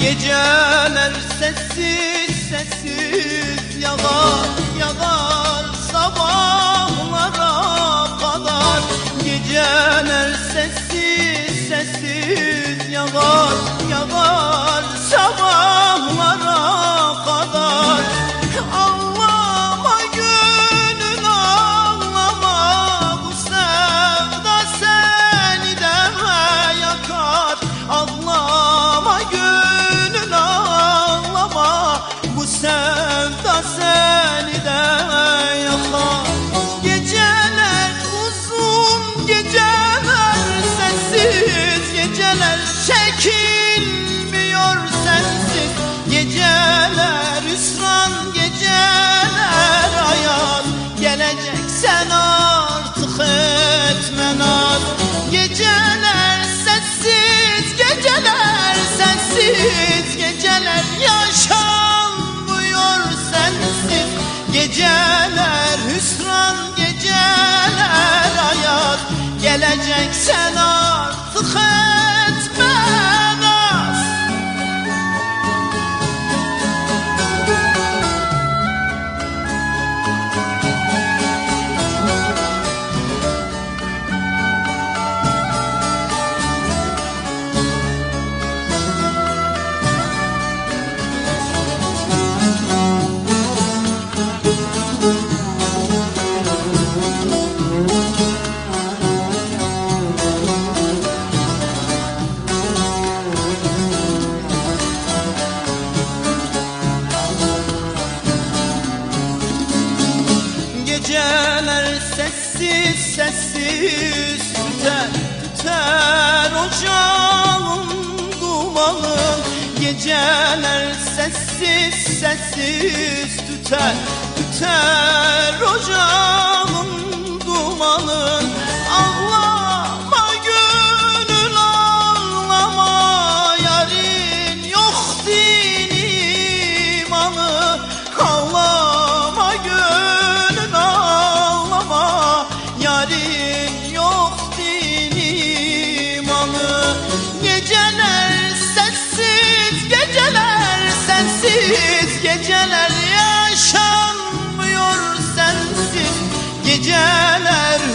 Geceler sessiz sessiz yağar yağar sabahlara kadar. Geceler sessiz sessiz yağar Geleceksen artık etme naz Geceler sessiz geceler sensiz Geceler yaşanmıyor sensiz. Geceler hüsran geceler ayaz Geleceksen artık etme Geceler sessiz sessiz tüter tüter ocağın dumanı. Geceler sessiz sessiz tüter tüter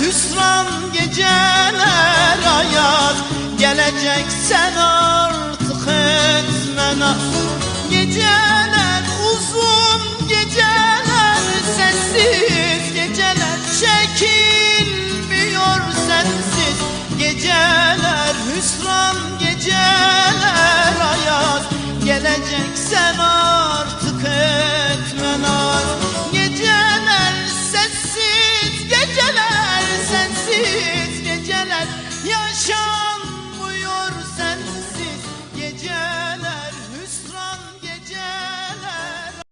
hüsran geceler ayaz Geleceksen artık etme Geceler uzun geceler sessiz Geceler çekilmiyor sensiz. Geceler hüsran geceler ayaz Geleceksen يا